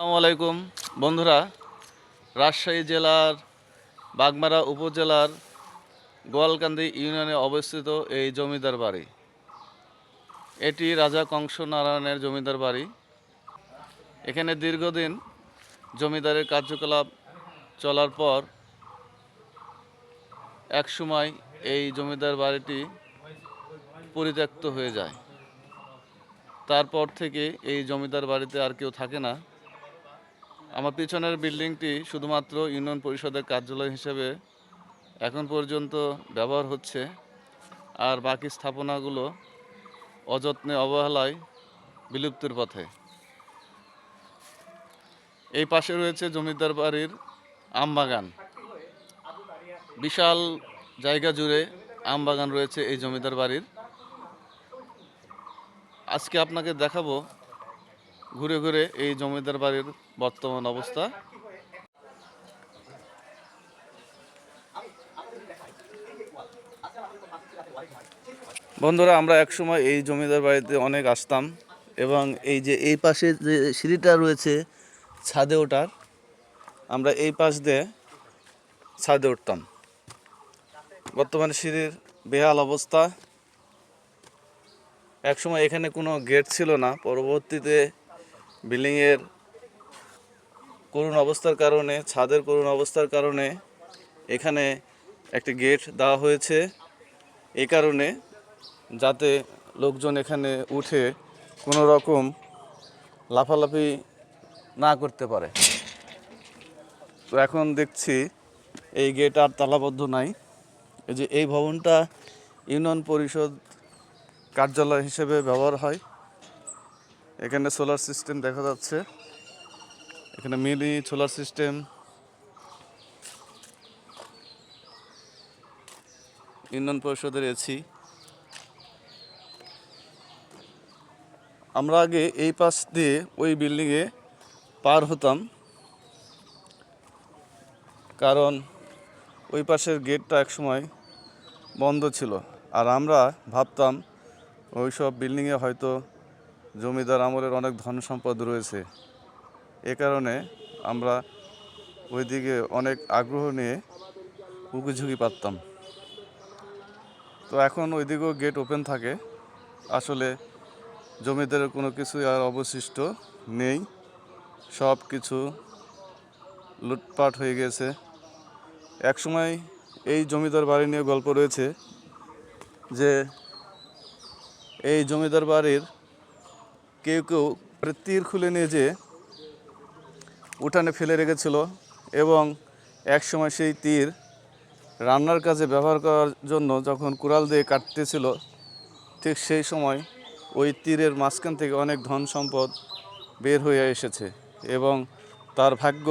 আসসালামু আলাইকুম। বন্ধুরা, রাজশাহী জেলার বাগমারা উপজেলার গোয়ালকান্দি ইউনিয়নে অবস্থিত এই জমিদার বাড়ি। এটি রাজা কংস নারায়ণের জমিদার বাড়ি। এখানে দীর্ঘদিন জমিদারের কার্যকলাপ চলার পর একসময় এই জমিদার বাড়িটি পরিত্যক্ত হয়ে যায়। তারপর থেকে এই জমিদার বাড়িতে আর কেউ থাকে না। আমার পিছনের বিল্ডিংটি শুধুমাত্র ইউনিয়ন পরিষদের কার্যালয় হিসেবে এখন পর্যন্ত ব্যবহার হচ্ছে, আর বাকি স্থাপনাগুলো অযত্নে অবহেলায় বিলুপ্তির পথে। এই পাশে রয়েছে জমিদার বাড়ির আমবাগান। বিশাল জায়গা জুড়ে আমবাগান রয়েছে এই জমিদার বাড়ির। আজকে আপনাকে দেখাবো ঘুরে ঘুরে এই জমিদার বাড়ির বর্তমান অবস্থা। বন্ধুরা, আমরা একসময় এই জমিদার বাড়িতে অনেক আসতাম এবং এই যে এই পাশে যে সিঁড়িটা রয়েছে ছাদে ওঠার, আমরা এই পাশ দিয়ে ছাদে উঠতাম। বর্তমানে সিঁড়ির বেহাল অবস্থা। একসময় এখানে কোনো গেট ছিল না, পরবর্তীতে বিল্ডিংয়ের করুণ অবস্থার কারণে, ছাদের করুণ অবস্থার কারণে এখানে একটি গেট দেওয়া হয়েছে। এই কারণে যাতে লোকজন এখানে উঠে কোনো রকম লাফালাফি না করতে পারে। তো এখন দেখছি এই গেট আর তালাবদ্ধ নাই। এই যে এই ভবনটা ইউনিয়ন পরিষদ কার্যালয় হিসেবে ব্যবহার হয়। এখানে সোলার সিস্টেম দেখা যাচ্ছে। এখানে মিনি সোলার সিস্টেম ইউনিয়ন পরিষদের এসি আমরা আগে এই পাশ দিয়ে ওই বিল্ডিংয়ে পার হতাম। কারণ ওই পাশের গেটটা একসময় বন্ধ ছিল। আর আমরা ভাবতাম ওই সব বিল্ডিংয়ে হয়তো জমিদার আমলের অনেক ধন সম্পদ রয়েছে। এ কারণে আমরা ওইদিকে অনেক আগ্রহ নিয়ে উঁকি পারতাম। তো এখন ওইদিকেও গেট ওপেন থাকে। আসলে জমিদারের কোনো কিছুই আর অবশিষ্ট নেই। সব কিছু লুটপাট হয়ে গেছে। একসময় এই জমিদার বাড়ি নিয়ে গল্প রয়েছে যে, এই জমিদার বাড়ির কেউ কেউ তীর খুলে নিয়ে যে উঠানে ফেলে রেখেছিল এবং এক সময় সেই তীর রান্নার কাজে ব্যবহার করার জন্য যখন কুড়াল দিয়ে কাটতেছিল, ঠিক সেই সময় ওই তীরের মাঝখান থেকে অনেক ধন সম্পদ বের হয়ে এসেছে এবং তার ভাগ্য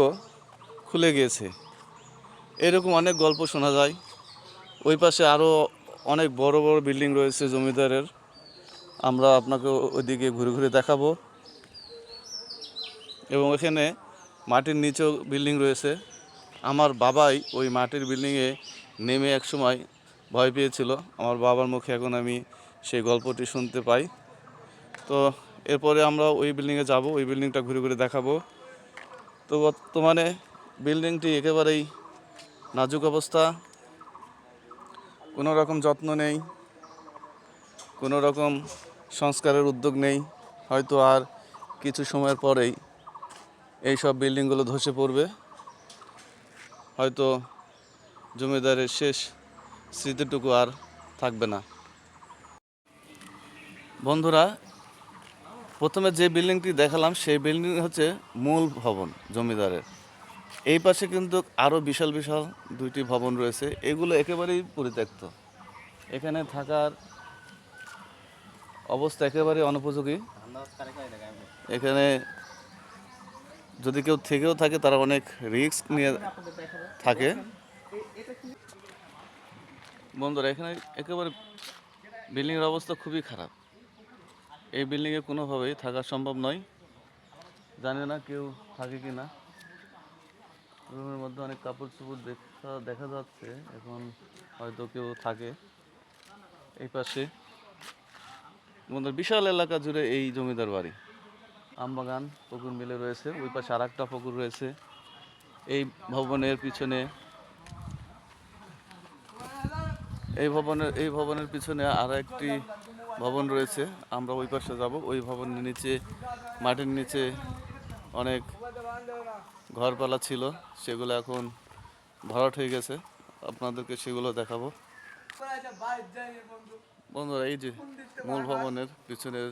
খুলে গিয়েছে। এরকম অনেক গল্প শোনা যায়। ওই পাশে আরও অনেক বড় বড় বিল্ডিং রয়েছে জমিদারের। আমরা আপনাকে ওইদিকে ঘুরে ঘুরে দেখাবো। এবং এখানে মাটির নিচেও বিল্ডিং রয়েছে। আমার বাবাই ওই মাটির বিল্ডিংয়ে নেমে এক সময় ভয় পেয়েছিল। আমার বাবার মুখে এখন আমি সেই গল্পটি শুনতে পাই। তো এরপরে আমরা ওই বিল্ডিংয়ে যাব, ওই বিল্ডিংটা ঘুরে ঘুরে দেখাবো। তো বর্তমানে বিল্ডিংটি একেবারেই নাজুক অবস্থা। কোনো রকম যত্ন নেই। কোনো রকম সংস্কারের উদ্যোগ নেই, হয়তো আর কিছু সময়ের পরেই এই সব বিল্ডিংগুলো ধসে পড়বে। হয়তো জমিদারের শেষ স্মৃতিটুকু আর থাকবে না। বন্ধুরা, প্রথমে যে বিল্ডিংটি দেখালাম, সেই বিল্ডিং হচ্ছে মূল ভবন জমিদারের। এই পাশে কিন্তু আরও বিশাল বিশাল দুইটি ভবন রয়েছে। এগুলো একেবারেই পরিত্যক্ত। এখানে থাকার অবস্থা একেবারে অনুপযোগী। এখানে যদি কেউ থেকেও থাকে, তারা অনেক রিস্ক নিয়ে থাকে। বন্ধুরা, এখানে একেবারে বিল্ডিংয়ের অবস্থা খুবই খারাপ। এই বিল্ডিংয়ে কোনোভাবেই থাকা সম্ভব নয়। জানি না কেউ থাকে কি না। রুমের মধ্যে অনেক কাপড় চোপড় দেখা দেখা যাচ্ছে, এখন হয়তো কেউ থাকে এই পাশে। বন্ধুর, বিশাল এলাকা জুড়ে এই জমিদার বাড়ি। আমবাগান পুকুর মিলে রয়েছে, ওই পাশে আর একটা পুকুর রয়েছে। এই ভবনের পিছনে, এই ভবনের এই ভবনের পিছনে আর একটি ভবন রয়েছে, আমরা ওই পাশে যাব। ওই ভবনের নিচে মাটির নিচে অনেক ঘরপালা ছিল, সেগুলো এখন ভরাট হয়ে গেছে। আপনাদেরকে সেগুলো দেখাবো। বন্ধুরা, এই যে মূল ভবনের পিছনের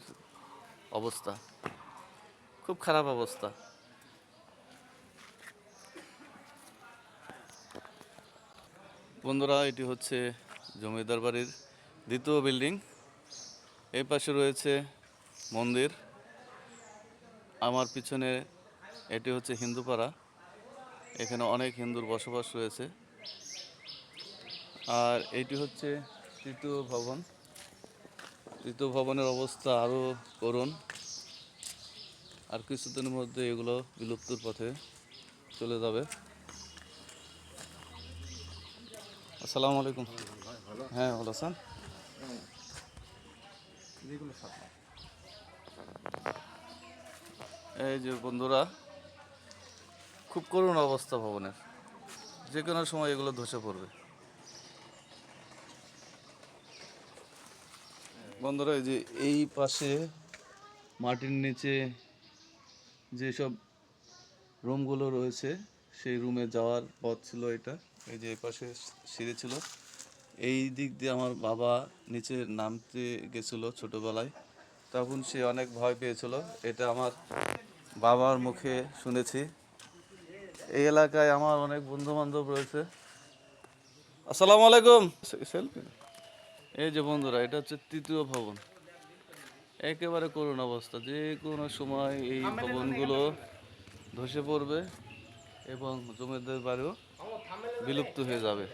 অবস্থা, খুব খারাপ অবস্থা। বন্ধুরা, এটি হচ্ছে জমিদার বাড়ির দ্বিতীয় বিল্ডিং। এই পাশে রয়েছে মন্দির। আমার পিছনে এটি হচ্ছে হিন্দুপাড়া। এখানে অনেক হিন্দুর বসবাস রয়েছে। আর এটি হচ্ছে তৃতীয় ভবন। তৃতীয় ভবনের অবস্থা আরও করুন। আর কিছুদিনের মধ্যে এগুলো বিলুপ্তির পথে চলে যাবে। আসসালামু আলাইকুম। হ্যাঁ ভালো আছেন? এই যে বন্ধুরা, খুব করুণ অবস্থা ভবনের। যে কোনো সময় এগুলো ধসে পড়বে। বন্ধুরা, এই যে এই পাশে মাটির নিচে যেসব রুমগুলো রয়েছে, সেই রুমে যাওয়ার পথ ছিল এটা। এই যে এই পাশে সিঁড়ি ছিল। এই দিক দিয়ে আমার বাবা নিচে নামতে গেছিল ছোটোবেলায়। তখন সে অনেক ভয় পেয়েছিল। এটা আমার বাবার মুখে শুনেছি। এই এলাকায় আমার অনেক বন্ধু বান্ধব রয়েছে। আসসালামু আলাইকুম। সেলফি? এই যে বন্ধুরা, এটা হচ্ছে তৃতীয় ভবন। একেবারে করুণ অবস্থা। যে কোনো সময় এই ভবনগুলো ধসে পড়বে এবং জমিদের বাড়িও বিলুপ্ত হয়ে যাবে।